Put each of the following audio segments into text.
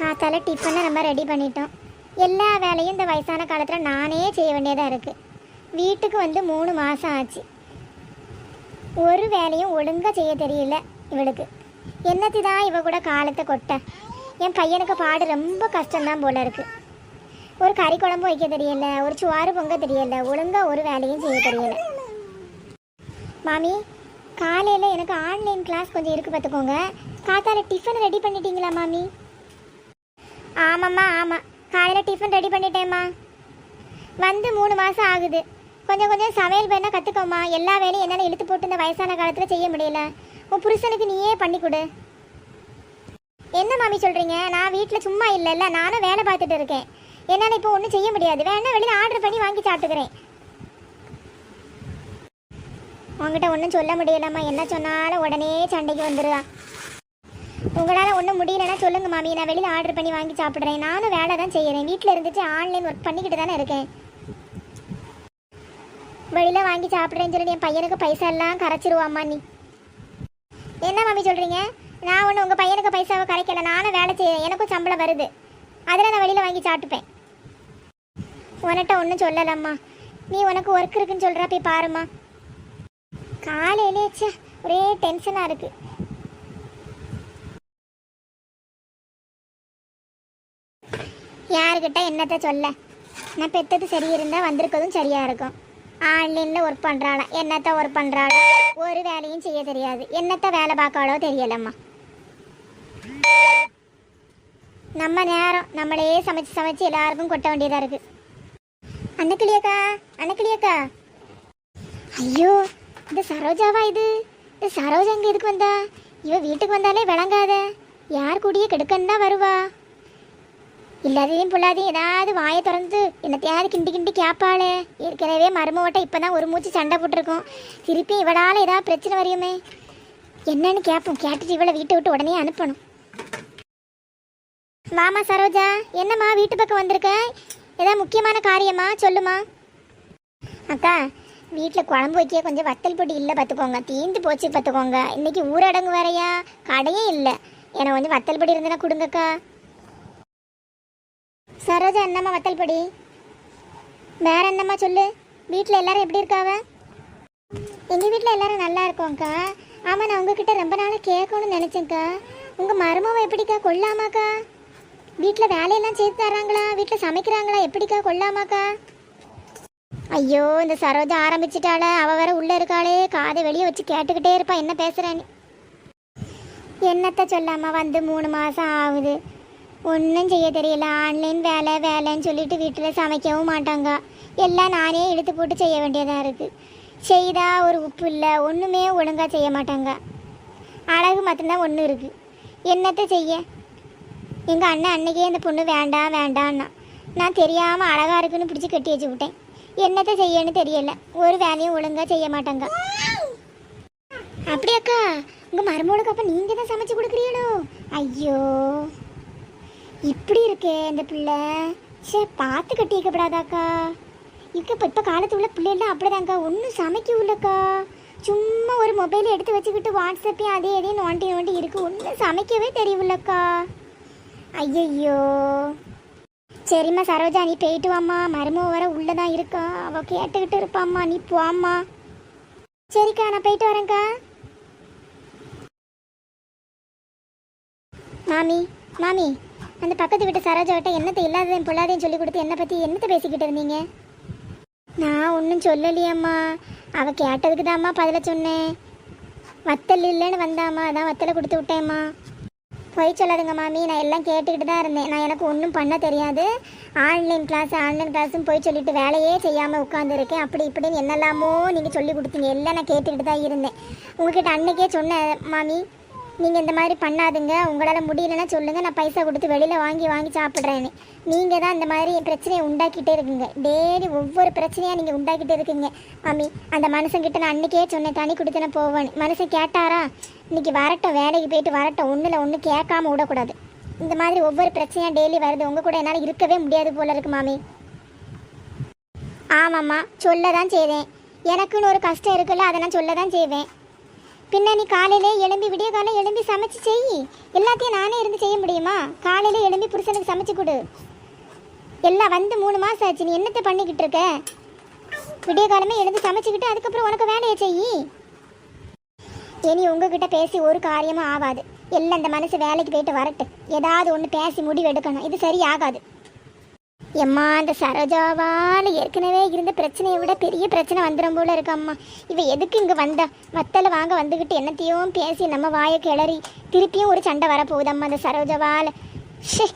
காத்தால டிஃபனை நம்ம ரெடி பண்ணிட்டோம். எல்லா வேலையும் இந்த வயசான காலத்தில் நானே செய்ய வேண்டியதாக இருக்குது வீட்டுக்கு வந்து மூணு மாதம் ஆச்சு. ஒரு வேலையும் ஒழுங்காக செய்ய தெரியல இவளுக்கு. என்னத்தி தான் இவ கூட காலத்தை கொட்ட? என் பையனுக்கு பாடு ரொம்ப கஷ்டம்தான் போல இருக்குது ஒரு கறி குழம்பு வைக்க தெரியல ஒரு சுவாறு பொங்க தெரியல ஒழுங்காக ஒரு வேலையும் செய்ய தெரியல. மாமி காலையில் எனக்கு ஆன்லைன் கிளாஸ் கொஞ்சம் இருக்குது பார்த்துக்கோங்க. காத்தால டிஃபன் ரெடி பண்ணிட்டீங்களா மாமி? ஆமாம்மா ஆமாம் காலையில் டிஃபன் ரெடி பண்ணிட்டேம்மா. வந்து மூணு மாதம் ஆகுது. கொஞ்சம் கொஞ்சம் சமையல் பண்ண கற்றுக்கோம்மா எல்லா வேலையும் என்னால் இழுத்து போட்டு இந்த வயசான காலத்தில் செய்ய முடியல. உன் புருஷனுக்கு நீயே பண்ணி கொடு. என்ன மாமி சொல்கிறீங்க நான் வீட்டில் சும்மா இல்லைல்ல. நானும் வேலை பார்த்துட்டு இருக்கேன். என்னால் இப்போ ஒன்றும் செய்ய முடியாது. வேணா வெளியில் ஆர்டர் பண்ணி வாங்கி சாப்பிட்டுக்கிறேன். உங்ககிட்ட ஒன்றும் சொல்ல முடியலம்மா. என்ன சொன்னாலும் உடனே சண்டைக்கு வந்துடுதான் உங்களால் ஒன்றும் முடியலன்னா சொல்லுங்க மாமி. நான் வெளியில் ஆர்டர் பண்ணி வாங்கி சாப்பிட்றேன். நானும் வேலை தான் செய்கிறேன் வீட்டில் இருந்துட்டு ஆன்லைன் ஒர்க் பண்ணிக்கிட்டு தானே இருக்கேன். வெளியில் வாங்கி சாப்பிட்றேன்னு சொல்லி என் பையனுக்கு பைசா எல்லாம் கரைச்சிருவாம்மா நீ. என்ன மாமி சொல்கிறீங்க நான் ஒன்று உங்கள் பையனுக்கு பைசாவை கரைக்கல. நானும் வேலை செய்கிறேன் எனக்கும் சம்பளம் வருது. அதில் நான் வெளியில் வாங்கி சாப்பிட்டுப்பேன். உன்கிட்ட ஒன்றும் சொல்லலம்மா. நீ உனக்கு ஒர்க் இருக்குன்னு சொல்கிறா போய் பாரும்மா. காலையிலே ச்சே ஒரே டென்ஷனாக இருக்குது யாருக்கிட்ட என்னத்த சொல்ல? நான் பெத்தது சரி இருந்தால் வந்திருக்கதும் சரியாக இருக்கும். ஆன்லைனில் ஒர்க் பண்ணுறாளா என்னத்த ஒர்க் பண்ணுறாளோ ஒரு வேலையும் செய்ய தெரியாது. என்னத்த வேலை பார்க்காளோ தெரியலம்மா. நம்ம நேரம் நம்மளே சமைச்சு சமைச்சு எல்லாருக்கும் கொட்ட வேண்டியதாக இருக்குது அன்னக்கிளியக்கா அன்னக்கிளியக்கா. ஐயோ இது சரோஜாவா இது? இது சரோஜா இங்கே எதுக்கு வந்தா? இவ வீட்டுக்கு வந்தாலே விளங்காத. யார் கூடயே கெடுக்கன்னு தான் வருவா. இல்லாததையும் பொல்லாதையும் ஏதாவது வாயை திறந்து என்னத்தையாவது கிண்டி கிண்டி கேட்பாளே ஏற்கனவே மருமவட்டை இப்போ தான் ஒரு மூச்சு சண்டை போட்டிருக்கோம். திருப்பி இவளால் ஏதாவது பிரச்சனை வரையுமே. என்னன்னு கேட்போம் கேட்டுட்டு இவளை வீட்டை விட்டு உடனே அனுப்பணும். வாமா சரோஜா என்னம்மா வீட்டு பக்கம் வந்திருக்க? ஏதாவது முக்கியமான காரியமா? சொல்லுமா. அக்கா வீட்டில் குழம்பு வைக்க கொஞ்சம் வத்தல் பொடி இல்லை பார்த்துக்கோங்க தீந்து போச்சு பார்த்துக்கோங்க இன்னைக்கு ஊரடங்கு வரையா கடையே இல்லை. எனக்கு கொஞ்சம் வத்தல் பொடி இருந்ததுன்னா கொடுங்கக்கா. சரோஜா என்னம்மா வத்தல் பொடி? வேற என்னம்மா சொல்லு? வீட்டில் எல்லாரும் எப்படி இருக்காவ? எங்கள் வீட்டில் எல்லாரும் நல்லா இருக்கோங்க்கா ஆமாம் நான் உங்ககிட்ட ரொம்ப நாளாக கேட்கணும்னு நினச்சேங்க்கா உங்கள் மருமவ எப்படிக்கா கொள்ளாமாக்கா வீட்டில் வேலையெல்லாம் செய்து தராங்களா வீட்டில் சமைக்கிறாங்களா? எப்படிக்கா கொள்ளாமாக்கா ஐயோ இந்த சரோஜா ஆரம்பிச்சிட்டாள. அவள் வேற உள்ளே இருக்காளே. காதை வெளியே வச்சு கேட்டுக்கிட்டே இருப்பா. என்ன பேசுகிறேன்னு என்னத்த சொல்லாமா வந்து மூணு மாதம் ஆகுது. ஒன்றும் செய்ய தெரியல. ஆன்லைன் வேலை வேலைன்னு சொல்லிட்டு வீட்டில் சமைக்கவும் மாட்டாங்க. எல்லாம் நானே எடுத்து போட்டு செய்ய வேண்டியதாக இருக்குது செய்தால் ஒரு உப்பு இல்லை ஒன்றுமே ஒழுங்காக செய்ய மாட்டாங்க. அழகு மட்டும்தான் ஒன்று இருக்குது என்னத்தை செய்ய? எங்கள் அண்ணன் அன்னைக்கே இந்த பொண்ணு வேண்டாம் வேண்டான்னா. நான் தெரியாமல் அழகாக இருக்குன்னு பிடிச்சி கட்டி வச்சு விட்டேன். என்னத்தை செய்யன்னு தெரியல. ஒரு வேலையும் ஒழுங்காக செய்ய மாட்டாங்க. அப்படியாக்கா உங்கள் மருமகளுக்கு அப்போ நீங்கள் தான் சமைச்சு கொடுக்குறீங்களோ? ஐயோ. இப்படி இருக்கே இந்த பிள்ளை. சே பார்த்து கட்டிக்கப்படாதாக்கா இக்க இப்போ இப்போ காலத்து உள்ள பிள்ளைலாம் அப்படிதாங்க்கா ஒன்றும் சமைக்க உள்ளக்கா சும்மா ஒரு மொபைல் எடுத்து வச்சுக்கிட்டு வாட்ஸ்அப்பையும் அதே எதையும் நோண்டி நோண்டி இருக்குது ஒன்றும் சமைக்கவே தெரியவில்லக்கா. ஐயையோ. சரிம்மா சரோஜா நீ போயிட்டு வாம்மா. மருமக வர உள்ளே தான் இருக்கா. அவள் கேட்டுக்கிட்டு இருப்பாம்மா. நீ போம்மா. சரிக்கா நான் போயிட்டு வரேங்க்கா மாமி மாமி. அந்த பக்கத்து வீட்டு சரோஜாவிட்ட என்னத்தை இல்லாததையும் பொல்லாதையும் சொல்லி கொடுத்து என்னை பற்றி என்னத்தை பேசிக்கிட்டு இருந்தீங்க? நான் ஒன்றும் சொல்லலையம்மா. அவள் கேட்டதுக்கு தாம்மா பதில சொன்னேன். வத்தல் இல்லைன்னு வந்தாம்மா. அதான் வத்தலை கொடுத்து விட்டேம்மா. பொய் சொல்லாதுங்க மாமி. நான் எல்லாம் கேட்டுக்கிட்டு தான் இருந்தேன். நான் எனக்கு ஒன்றும் பண்ண தெரியாது. ஆன்லைன் கிளாஸ் ஆன்லைன் கிளாஸும் போய் சொல்லிட்டு வேலையே செய்யாமல் உட்காந்துருக்கேன் அப்படி இப்படின்னு என்னெல்லாமோ நீங்கள் சொல்லி கொடுத்தீங்க. எல்லாம் நான் கேட்டுக்கிட்டு தான் இருந்தேன். உங்ககிட்ட அன்னைக்கே சொன்னேன் மாமி. நீங்கள் இந்த மாதிரி பண்ணாதுங்க. உங்களால் முடியலன்னா சொல்லுங்கள் நான் பைசா கொடுத்து வெளியில் வாங்கி வாங்கி சாப்பிட்றேன்னு. நீங்கள் தான் இந்த மாதிரி பிரச்சனையை உண்டாக்கிட்டே இருக்குங்க. டெய்லி ஒவ்வொரு பிரச்சனையாக நீங்கள் உண்டாக்கிட்டே இருக்குங்க. மாமி அந்த மனுஷங்கிட்ட நான் அன்னைக்கே சொன்னேன் தனி கொடுத்து நான் போவேன்னு. மனுஷன் கேட்டாரா? இன்றைக்கி வரட்டும் வேலைக்கு போயிட்டு வரட்டும். ஒன்றில் ஒன்று கேட்காம விடக்கூடாது இந்த மாதிரி ஒவ்வொரு பிரச்சனையாக டெய்லி வருது. உங்கள் கூட என்னால் இருக்கவே முடியாது போல இருக்கு மாமி. ஆமாம்மா சொல்ல தான் செய்வேன் எனக்குன்னு ஒரு கஷ்டம் இருக்குல்ல அதை நான் சொல்ல தான் செய்வேன். பின்ன நீ காலையிலே எழும்பி விடிய காலம் எழும்பி சமைச்சு செய். எல்லாத்தையும் நானே இருந்து செய்ய முடியுமா? காலையில எழும்பி புருஷனுக்கு சமைச்சு கொடு. எல்லாம் வந்து மூணு மாதம் ஆச்சு நீ என்னத்தை பண்ணிக்கிட்டு இருக்க? விடிய காலமே எழுந்து சமைச்சுக்கிட்டு அதுக்கப்புறம் உனக்கு வேலையை செய். இனி உங்ககிட்ட பேசி ஒரு காரியமும் ஆகாது. எல்லாம் இந்த மனசு வேலைக்கு போயிட்டு வரட்டு. ஏதாவது ஒன்று பேசி முடிவு எடுக்கணும் இது சரி ஆகாது. எம்மா அந்த சரோஜாவால் ஏற்கனவே இருந்த பிரச்சனையை விட பெரிய பிரச்சனை வந்துடும் போல இருக்காம்மா இவ எதுக்கு இங்கே வந்தா? வத்தலை வாங்க வந்துக்கிட்டு என்னத்தையும் பேசி நம்ம வாயை கிளறி திருப்பியும் ஒரு சண்டை வரப்போகுதம்மா அந்த சரோஜாவால். ஷே.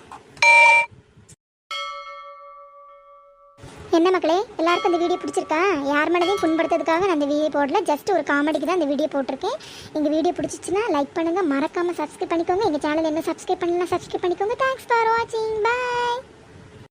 என்ன மக்களே எல்லாருக்கும் இந்த வீடியோ பிடிச்சிருக்கா? யார் மனதையும் புண்படுத்துறதுக்காக நான் இந்த வீடியோ போடல. ஜஸ்ட் ஒரு காமெடிக்கு தான் இந்த வீடியோ போட்டிருக்கேன். எங்கள் வீடியோ பிடிச்சிச்சின்னா லைக் பண்ணுங்கள் மறக்காமல் சப்ஸ்கிரைப் பண்ணிக்கோங்க. எங்கள் சேனல் என்ன சப்ஸ்கிரைப் பண்ணலாம் சப்ஸ்கிரைப் பண்ணிக்கோங்க. தேங்க்ஸ் ஃபார் வாட்சிங் பாய்